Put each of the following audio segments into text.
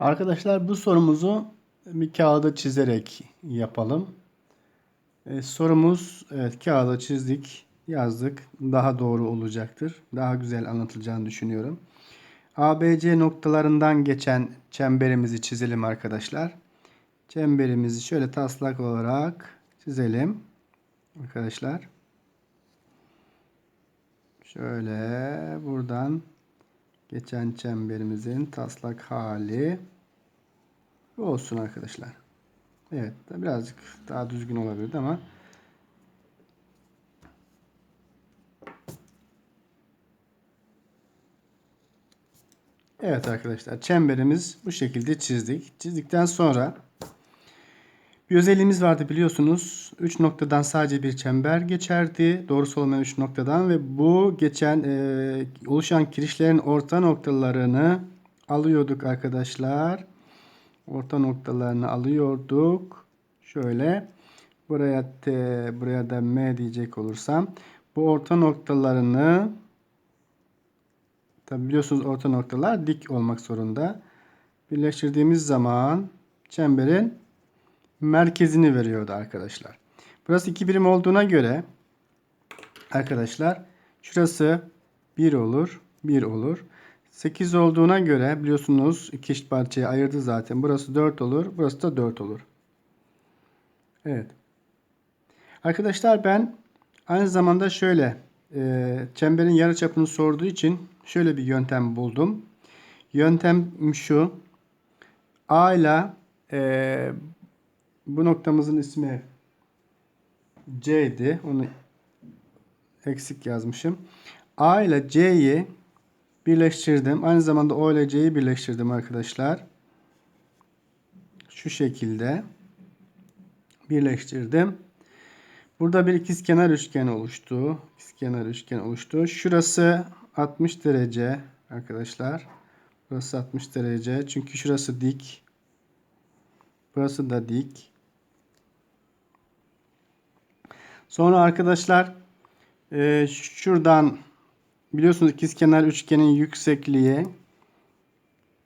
Arkadaşlar bu sorumuzu bir kağıda çizerek yapalım. E, sorumuz evet kağıda çizdik, yazdık. Daha doğru olacaktır. Daha güzel anlatılacağını düşünüyorum. ABC noktalarından geçen çemberimizi çizelim arkadaşlar. Çemberimizi şöyle taslak olarak çizelim. Arkadaşlar. Şöyle buradan geçen çemberimizin taslak hali bu olsun arkadaşlar. Evet birazcık daha düzgün olabilirdi ama Evet arkadaşlar çemberimiz bu şekilde çizdik. Çizdikten sonra bir özelliğimiz vardı biliyorsunuz. 3 noktadan sadece bir çember geçerdi. Doğrusu olmayan 3 noktadan ve bu geçen e, oluşan kirişlerin orta noktalarını alıyorduk arkadaşlar. Orta noktalarını alıyorduk. Şöyle buraya T, buraya da M diyecek olursam bu orta noktalarını tabi biliyorsunuz orta noktalar dik olmak zorunda. Birleştirdiğimiz zaman çemberin merkezini veriyordu arkadaşlar. Burası 2 birim olduğuna göre arkadaşlar şurası 1 olur, 1 olur. 8 olduğuna göre biliyorsunuz iki eşit parçaya ayırdı zaten. Burası 4 olur, burası da 4 olur. Evet. Arkadaşlar ben aynı zamanda şöyle e, çemberin yarıçapını sorduğu için şöyle bir yöntem buldum. Yöntem şu. A ile e, bu noktamızın ismi C'di. Onu eksik yazmışım. A ile C'yi birleştirdim. Aynı zamanda O ile C'yi birleştirdim arkadaşlar. Şu şekilde birleştirdim. Burada bir ikizkenar üçgen oluştu. İkizkenar üçgen oluştu. Şurası 60 derece arkadaşlar. Burası 60 derece. Çünkü şurası dik. Burası da dik. Sonra arkadaşlar e, şuradan biliyorsunuz ikizkenar üçgenin yüksekliği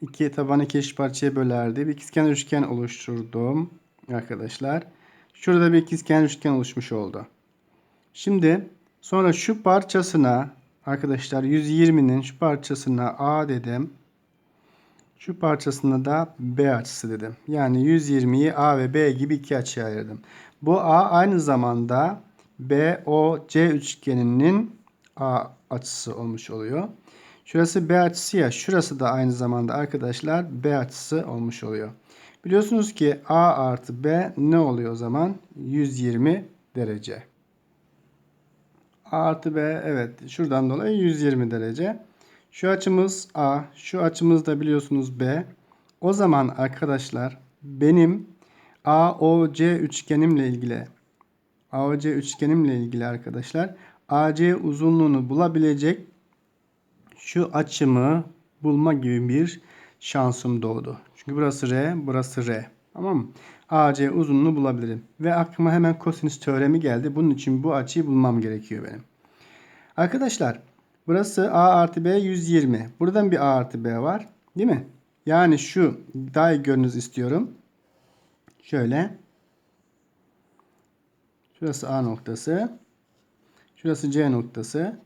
iki tabanı iki eşit parçaya bölerdi. Bir ikizkenar üçgen oluşturdum arkadaşlar. Şurada bir ikizkenar üçgen oluşmuş oldu. Şimdi sonra şu parçasına arkadaşlar 120'nin şu parçasına A dedim. Şu parçasına da B açısı dedim. Yani 120'yi A ve B gibi iki açıya ayırdım. Bu A aynı zamanda BOC üçgeninin A açısı olmuş oluyor. Şurası B açısı ya. Şurası da aynı zamanda arkadaşlar B açısı olmuş oluyor. Biliyorsunuz ki A artı B ne oluyor o zaman? 120 derece. A artı B evet şuradan dolayı 120 derece. Şu açımız A. Şu açımız da biliyorsunuz B. O zaman arkadaşlar benim AOC üçgenimle ilgili AOC üçgenimle ilgili arkadaşlar AC uzunluğunu bulabilecek şu açımı bulma gibi bir şansım doğdu. Çünkü burası R, burası R. Tamam mı? AC uzunluğunu bulabilirim. Ve aklıma hemen kosinüs teoremi geldi. Bunun için bu açıyı bulmam gerekiyor benim. Arkadaşlar burası A artı B 120. Buradan bir A artı B var. Değil mi? Yani şu daha iyi görünüz istiyorum. Şöyle Şurası A noktası. Şurası C noktası.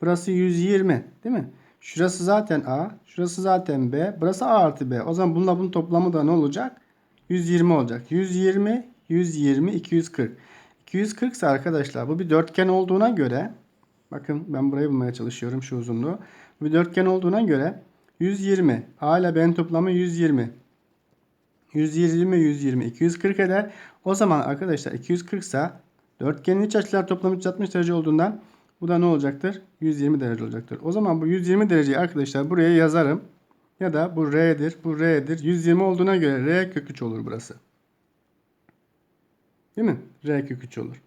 Burası 120 değil mi? Şurası zaten A. Şurası zaten B. Burası A artı B. O zaman bununla bunun toplamı da ne olacak? 120 olacak. 120, 120, 240. 240 ise arkadaşlar bu bir dörtgen olduğuna göre bakın ben burayı bulmaya çalışıyorum şu uzunluğu. Bu bir dörtgen olduğuna göre 120. A ile B'nin toplamı 120. 120, 120, 240 eder. O zaman arkadaşlar 240 ise Dörtgenin iç açılar toplamı 360 derece olduğundan bu da ne olacaktır? 120 derece olacaktır. O zaman bu 120 dereceyi arkadaşlar buraya yazarım. Ya da bu R'dir, bu R'dir. 120 olduğuna göre R kök 3 olur burası. Değil mi? R kök 3 olur.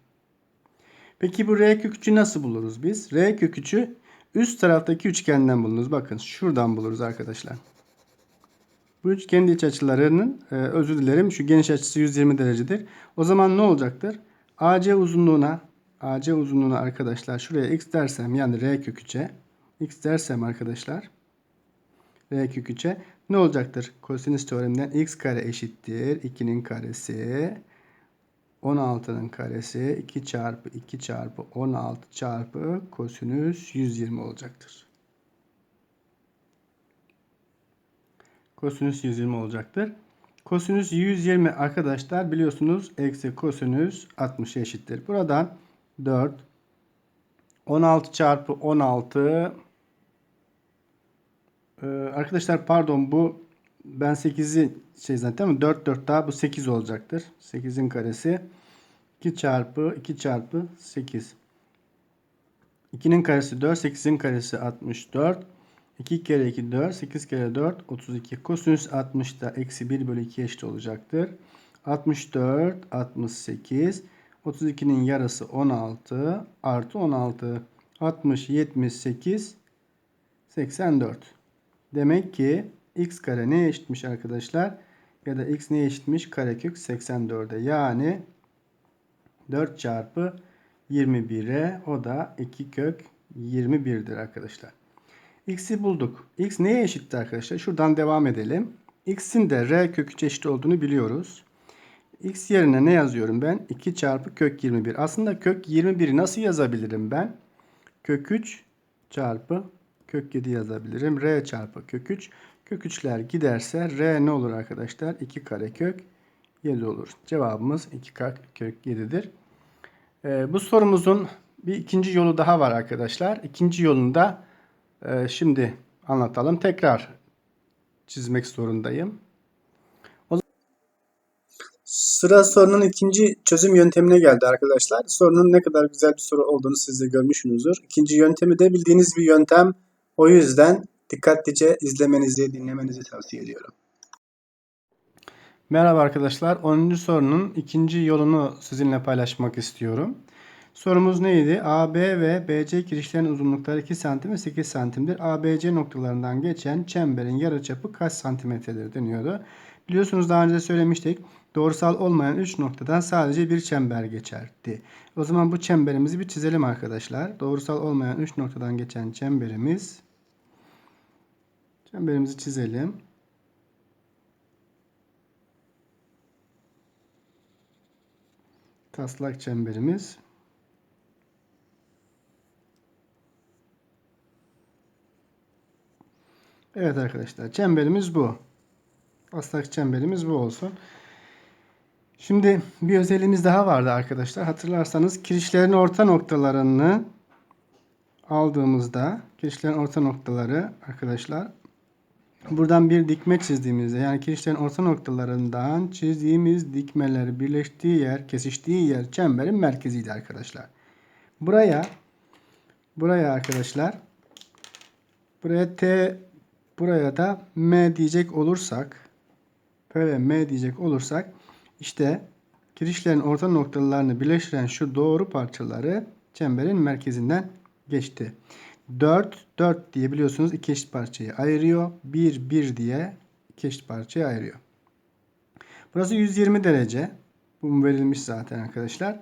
Peki bu R kök 3'ü nasıl buluruz biz? R kök 3'ü üst taraftaki üçgenden bulunuz. Bakın şuradan buluruz arkadaşlar. Bu üçgenin iç açılarının e, özür dilerim şu geniş açısı 120 derecedir. O zaman ne olacaktır? AC uzunluğuna AC uzunluğuna arkadaşlar şuraya x dersem yani R kök 3'e x dersem arkadaşlar R kök 3'e ne olacaktır? Kosinüs teoreminden x kare eşittir 2'nin karesi 16'nın karesi 2 çarpı 2 çarpı 16 çarpı kosinüs 120 olacaktır. Kosinüs 120 olacaktır. Kosinüs 120 arkadaşlar biliyorsunuz eksi kosinüs 60 eşittir. Buradan 4 16 çarpı 16 ee, arkadaşlar pardon bu ben 8'i şey zaten mi? 4 4 daha bu 8 olacaktır. 8'in karesi 2 çarpı 2 çarpı 8. 2'nin karesi 4, 8'in karesi 64. 2 kere 2 4, 8 kere 4 32. Kosinüs 60 da eksi 1 bölü 2 eşit olacaktır. 64, 68. 32'nin yarısı 16 artı 16. 60, 78, 84. Demek ki x kare neye eşitmiş arkadaşlar? Ya da x neye eşitmiş? Karekök 84'e. Yani 4 çarpı 21'e o da 2 kök 21'dir arkadaşlar. X'i bulduk. X neye eşitti arkadaşlar? Şuradan devam edelim. X'in de R kök 3 eşit olduğunu biliyoruz. X yerine ne yazıyorum ben? 2 çarpı kök 21. Aslında kök 21'i nasıl yazabilirim ben? Kök 3 çarpı kök 7 yazabilirim. R çarpı kök 3. Kök 3'ler giderse R ne olur arkadaşlar? 2 kare kök 7 olur. Cevabımız 2 kare kök 7'dir. Ee, bu sorumuzun bir ikinci yolu daha var arkadaşlar. İkinci yolunda e, şimdi anlatalım. Tekrar çizmek zorundayım. Sıra sorunun ikinci çözüm yöntemine geldi arkadaşlar. Sorunun ne kadar güzel bir soru olduğunu siz de görmüşsünüzdür. İkinci yöntemi de bildiğiniz bir yöntem. O yüzden dikkatlice izlemenizi, dinlemenizi tavsiye ediyorum. Merhaba arkadaşlar. 10. sorunun ikinci yolunu sizinle paylaşmak istiyorum. Sorumuz neydi? AB ve BC kirişlerin uzunlukları 2 cm ve 8 cm'dir. ABC noktalarından geçen çemberin yarıçapı kaç santimetredir deniyordu. Biliyorsunuz daha önce söylemiştik. Doğrusal olmayan 3 noktadan sadece bir çember geçerdi. O zaman bu çemberimizi bir çizelim arkadaşlar. Doğrusal olmayan 3 noktadan geçen çemberimiz Çemberimizi çizelim. Taslak çemberimiz. Evet arkadaşlar çemberimiz bu. Taslak çemberimiz bu olsun. Şimdi bir özelliğimiz daha vardı arkadaşlar. Hatırlarsanız kirişlerin orta noktalarını aldığımızda kirişlerin orta noktaları arkadaşlar Buradan bir dikme çizdiğimizde yani kirişlerin orta noktalarından çizdiğimiz dikmeler birleştiği yer, kesiştiği yer çemberin merkeziydi arkadaşlar. Buraya buraya arkadaşlar buraya T buraya da M diyecek olursak böyle M diyecek olursak işte kirişlerin orta noktalarını birleştiren şu doğru parçaları çemberin merkezinden geçti. 4, 4 diye biliyorsunuz iki eşit parçayı ayırıyor. 1, 1 diye iki eşit parçayı ayırıyor. Burası 120 derece. Bu verilmiş zaten arkadaşlar.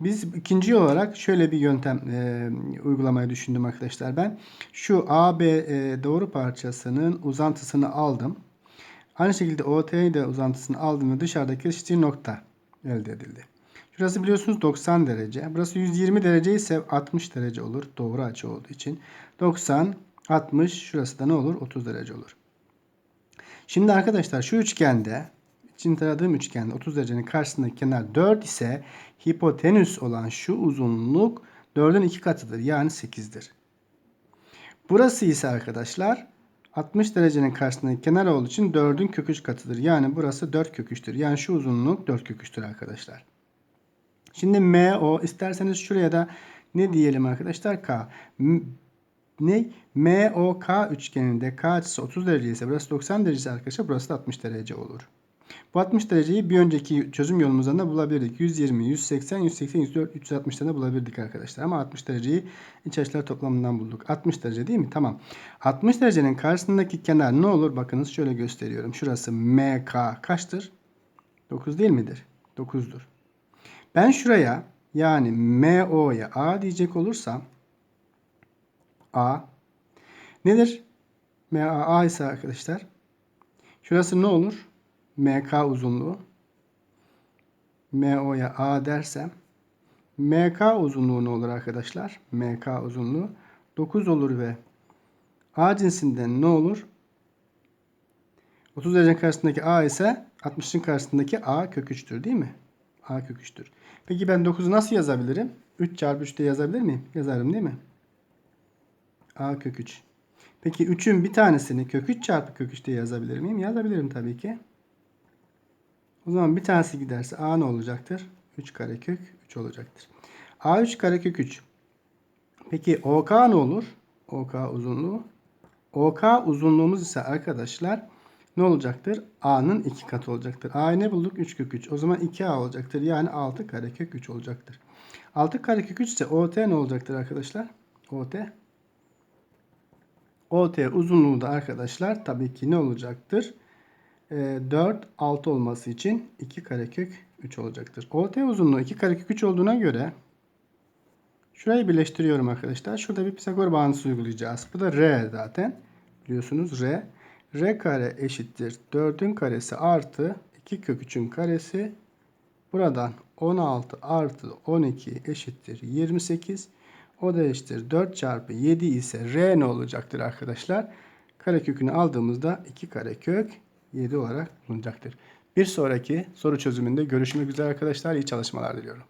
Biz ikinci olarak şöyle bir yöntem e, uygulamayı düşündüm arkadaşlar ben. Şu AB e, doğru parçasının uzantısını aldım. Aynı şekilde OT'yi de uzantısını aldım ve dışarıdaki kesiştiği nokta elde edildi. Şurası biliyorsunuz 90 derece. Burası 120 derece ise 60 derece olur. Doğru açı olduğu için. 90, 60 şurası da ne olur? 30 derece olur. Şimdi arkadaşlar şu üçgende için taradığım üçgende 30 derecenin karşısındaki kenar 4 ise hipotenüs olan şu uzunluk 4'ün 2 katıdır. Yani 8'dir. Burası ise arkadaşlar 60 derecenin karşısındaki kenar olduğu için 4'ün kök 3 katıdır. Yani burası 4 kök 3'tür. Yani şu uzunluk 4 kök 3'tür arkadaşlar. Şimdi MO isterseniz şuraya da ne diyelim arkadaşlar? K. Ne? MOK üçgeninde K açısı 30 derece ise burası 90 derece arkadaşlar burası da 60 derece olur. Bu 60 dereceyi bir önceki çözüm yolumuzdan da bulabilirdik. 120, 180, 180, 104, 360'dan da bulabilirdik arkadaşlar. Ama 60 dereceyi iç açılar toplamından bulduk. 60 derece değil mi? Tamam. 60 derecenin karşısındaki kenar ne olur? Bakınız şöyle gösteriyorum. Şurası MK kaçtır? 9 değil midir? 9'dur. Ben şuraya yani MO'ya A diyecek olursam A nedir? MA A ise arkadaşlar Şurası ne olur? MK uzunluğu. MO'ya A dersem MK uzunluğu ne olur arkadaşlar? MK uzunluğu 9 olur ve A cinsinden ne olur? 30 derecenin karşısındaki A ise 60'ın karşısındaki A kök 3'tür değil mi? A kök 3'tür. Peki ben 9'u nasıl yazabilirim? 3 çarpı 3 de yazabilir miyim? Yazarım değil mi? A kök 3. Peki 3'ün bir tanesini kök 3 çarpı kök 3 diye yazabilir miyim? Yazabilirim tabii ki. O zaman bir tanesi giderse A ne olacaktır? 3 kare kök 3 olacaktır. A 3 kare kök 3. Peki OK ne olur? OK uzunluğu. OK uzunluğumuz ise arkadaşlar ne olacaktır? A'nın 2 katı olacaktır. A'yı ne bulduk? 3 kök 3. O zaman 2A olacaktır. Yani 6 kare kök 3 olacaktır. 6 kare kök 3 ise OT ne olacaktır arkadaşlar? OT OT uzunluğu da arkadaşlar tabii ki ne olacaktır? Ee, 4, 6 olması için 2 karekök 3 olacaktır. OT uzunluğu 2 karekök 3 olduğuna göre şurayı birleştiriyorum arkadaşlar. Şurada bir Pisagor bağıntısı uygulayacağız. Bu da R zaten. Biliyorsunuz R. R kare eşittir 4'ün karesi artı 2 kök 3'ün karesi. Buradan 16 artı 12 eşittir 28. O da eşittir 4 çarpı 7 ise R ne olacaktır arkadaşlar? Karekökünü aldığımızda 2 karekök 7 olarak bulunacaktır. Bir sonraki soru çözümünde görüşmek üzere arkadaşlar. İyi çalışmalar diliyorum.